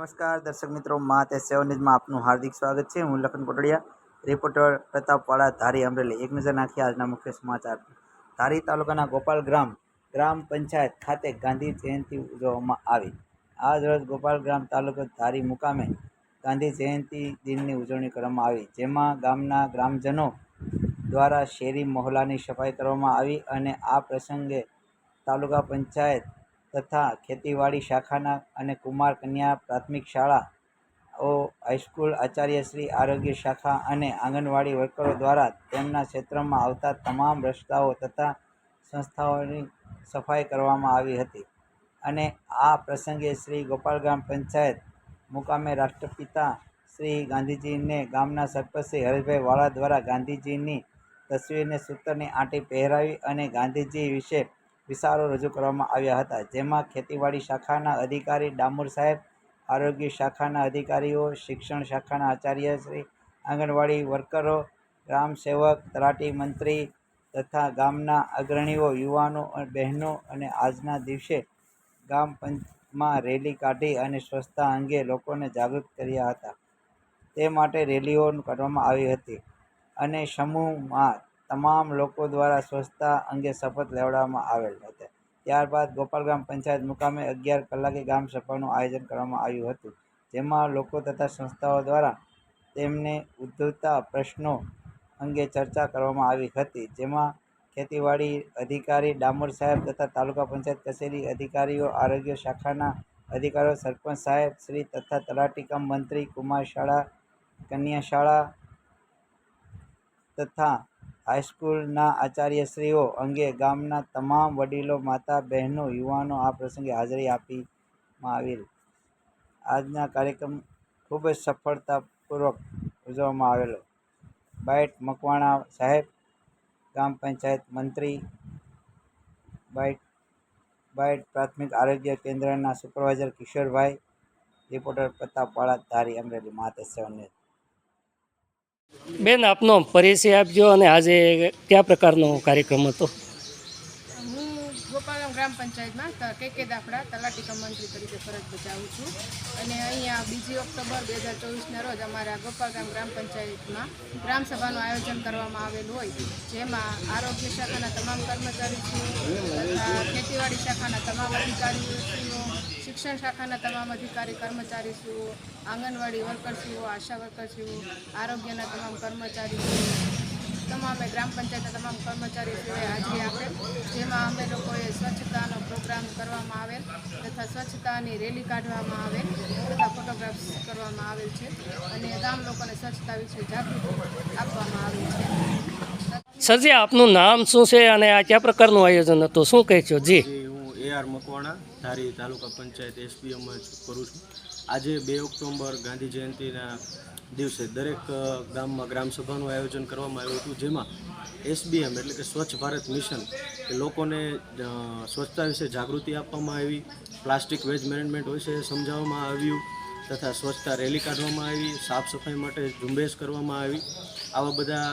નમસ્કાર, દર્શક મિત્રો, મા તે સેવન ન્યૂઝમાં આપનું હાર્દિક સ્વાગત છે. હું લખન કોટડિયા, રિપોર્ટર પ્રતાપવાળા, ધારી અમરેલી. એક નજર નાખી આજના મુખ્ય સમાચાર ધારી તાલુકાના ગોપાલ ગ્રામ ગ્રામ પંચાયત ખાતે ગાંધી જયંતિ ઉજવવામાં આવી. આજ રોજ ગોપાલ ગ્રામ તાલુકો ધારી મુકામે ગાંધી જયંતિ દિનની ઉજવણી કરવામાં આવી, જેમાં ગામના ગ્રામજનો દ્વારા શેરી, મહોલ્લાની સફાઈ કરવામાં આવી અને આ પ્રસંગે તાલુકા પંચાયત તથા ખેતીવાડી શાખાના અને કુમાર કન્યા પ્રાથમિક શાળા ઓ હાઈસ્કૂલ આચાર્યશ્રી આરોગ્ય શાખા અને આંગણવાડી વર્કરો દ્વારા તેમના ક્ષેત્રમાં આવતા તમામ રસ્તાઓ તથા સંસ્થાઓની સફાઈ કરવામાં આવી હતી. અને આ પ્રસંગે શ્રી ગોપાલ ગ્રામ પંચાયત મુકામે રાષ્ટ્રપિતા શ્રી ગાંધીજીને ગામના સરપંચ શ્રી હરેશભાઈ વાળા દ્વારા ગાંધીજીની તસવીરને સૂતરની આંટી પહેરાવી અને ગાંધીજી વિશે વિચારો રજૂ કરવામાં આવ્યા હતા. જેમાં ખેતીવાડી શાખાના અધિકારી ડામોર સાહેબ, આરોગ્ય શાખાના અધિકારીઓ, શિક્ષણ શાખાના આચાર્ય શ્રી, આંગણવાડી વર્કરો, ગ્રામ સેવક, તલાટી મંત્રી તથા ગામના અગ્રણીઓ, યુવાનો, બહેનો અને આજના દિવસે ગામ પંચમાં રેલી કાઢી અને સ્વચ્છતા અંગે લોકોને જાગૃત કર્યા હતા. તે માટે રેલીઓ કાઢવામાં આવી હતી અને સમૂહમાં તમામ લોકો દ્વારા સ્વચ્છતા અંગે શપથ લેવડાવવામાં આવેલ હતા. ત્યારબાદ ગોપાલ ગ્રામ પંચાયત મુકામે અગિયાર કલાકે ગ્રામ સભાનું આયોજન કરવામાં આવ્યું હતું, જેમાં લોકો તથા સંસ્થાઓ દ્વારા તેમને ઉદ્ભવતા પ્રશ્નો અંગે ચર્ચા કરવામાં આવી હતી, જેમાં ખેતીવાડી અધિકારી ડામોર સાહેબ તથા તાલુકા પંચાયત કચેરી અધિકારીઓ, આરોગ્ય શાખાના અધિકારીઓ, સરપંચ સાહેબ શ્રી તથા તલાટી કમ મંત્રી કુમાર શાળા કન્યા શાળા તથા હાઈસ્કૂલના આચાર્યશ્રીઓ અંગે ગામના તમામ વડીલો, માતા, બહેનો, યુવાનો આ પ્રસંગે હાજરી આપીમાં આવેલ. આજના કાર્યક્રમ ખૂબ જ સફળતાપૂર્વક ઉજવવામાં આવેલો. બાઇટ મકવાણા સાહેબ ગ્રામ પંચાયત મંત્રી બાઇટ બાઇટ પ્રાથમિક આરોગ્ય કેન્દ્રના સુપરવાઇઝર કિશોરભાઈ, રિપોર્ટર પ્રતાપવાળા ધારી અમરેલી માતે સેવન બેન આપનો પરિચય આપજો અને આજે કયા પ્રકારનો કાર્યક્રમ હતો? ગ્રામ પંચાયતમાં કે કે દાખલા તલાટી કમ મંત્રી તરીકે ફરજ બજાવું છું. અને અહીંયા બીજી ઓક્ટોબર બે હજાર ચોવીસના રોજ અમારા ગોપાલગામ ગ્રામ પંચાયતમાં ગ્રામસભાનું આયોજન કરવામાં આવેલું હોય, જેમાં આરોગ્ય શાખાના તમામ કર્મચારીઓ તથા ખેતીવાડી શાખાના તમામ અધિકારીઓ શિક્ષણ શાખાના તમામ અધિકારી કર્મચારીશ્રીઓ, આંગણવાડી વર્કરશ્રીઓ આશા વર્કરશ્રીઓ આરોગ્યના તમામ કર્મચારીશ્રીઓ તમામે ગ્રામ પંચાયતના તમામ કર્મચારીઓએ હાજરી આપેલ જેમાં અમે લોકોએ સ્વચ્છતાનો પ્રોગ્રામ કરવામાં આવેલ તથા સ્વચ્છતાની રેલી કાઢવામાં આવેલ તથા ફોટોગ્રાફ્સ કરવામાં આવેલ છે અને ગામ લોકોને સ્વચ્છતા વિશે જાગૃતિ આપવામાં આવેલ છે. સરજી આપનું નામ શું છે અને આ કયા પ્રકારનું આયોજન હતું? શું કહેશો જી. જી હું A R Makwana Dhari taluka panchayat SPM કરું છું. આજે બે ઓક્ટોબર ગાંધી જયંતિના દિવસે દરેક ગામમાં ગ્રામસભાનું આયોજન કરવામાં આવ્યું હતું, જેમાં એસબીએમ એટલે કે સ્વચ્છ ભારત મિશન, કે લોકોને સ્વચ્છતા વિશે જાગૃતિ આપવામાં આવી, પ્લાસ્ટિક વેજ મેનેજમેન્ટ વિશે સમજાવવામાં આવ્યું, તથા સ્વચ્છતા રેલી કાઢવામાં આવી, સાફ સફાઈ માટે ઝુંબેશ કરવામાં આવી. આવા બધા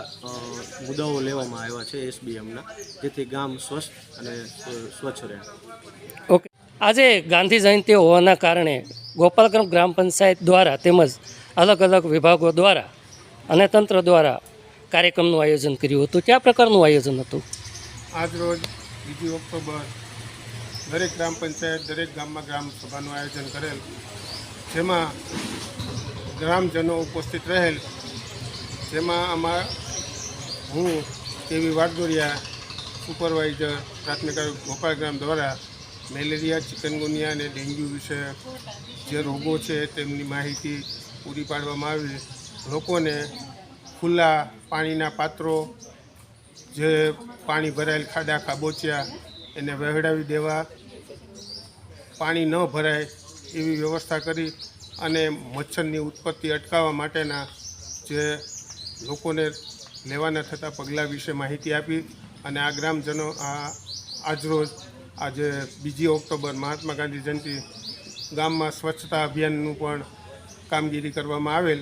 મુદ્દાઓ લેવામાં આવ્યા છે એસબીએમના, જેથી ગામ સ્વસ્થ અને સ્વચ્છ રહે. ઓકે. આજે ગાંધી જયંતિ હોવાના કારણે ગોપાલગ્રામ ગ્રામ પંચાયત દ્વારા તેમજ અલગ અલગ વિભાગો દ્વારા અને તંત્ર દ્વારા કાર્યક્રમનું આયોજન કર્યું હતું. કયા પ્રકારનું આયોજન હતું? આજ રોજ બીજી ઓક્ટોબર દરેક ગ્રામ પંચાયત, દરેક ગામમાં ગ્રામ સભાનું આયોજન કરેલ. જેમાં ગ્રામજનો ઉપસ્થિત રહેલ. જેમાં આમાં હું, કેવી વાડદોરિયા સુપરવાઇઝર, પ્રાથમિક ગોપાલ ગ્રામ દ્વારા મેલેરિયા, ચિકનગુનિયા અને ડેન્ગ્યુ વિશે જે રોગો છે તેમની માહિતી પૂરી પાડવામાં આવી લોકોને ખુલ્લા પાણીના પાત્રો, જે પાણી ભરાયેલ ખાડા ખાબોચિયા, એને વહેવડાવી દેવા, પાણી ન ભરાય એવી વ્યવસ્થા કરી અને મચ્છરની ઉત્પત્તિ અટકાવવા માટેના જે લોકોને લેવાના થતા પગલાં વિશે માહિતી આપી અને આ ગ્રામજનો આ આજરોજ આજે બીજી ઓક્ટોબર મહાત્મા ગાંધી જયંતિ ગામમાં સ્વચ્છતા અભિયાનનું પણ કામગીરી કરવામાં આવેલ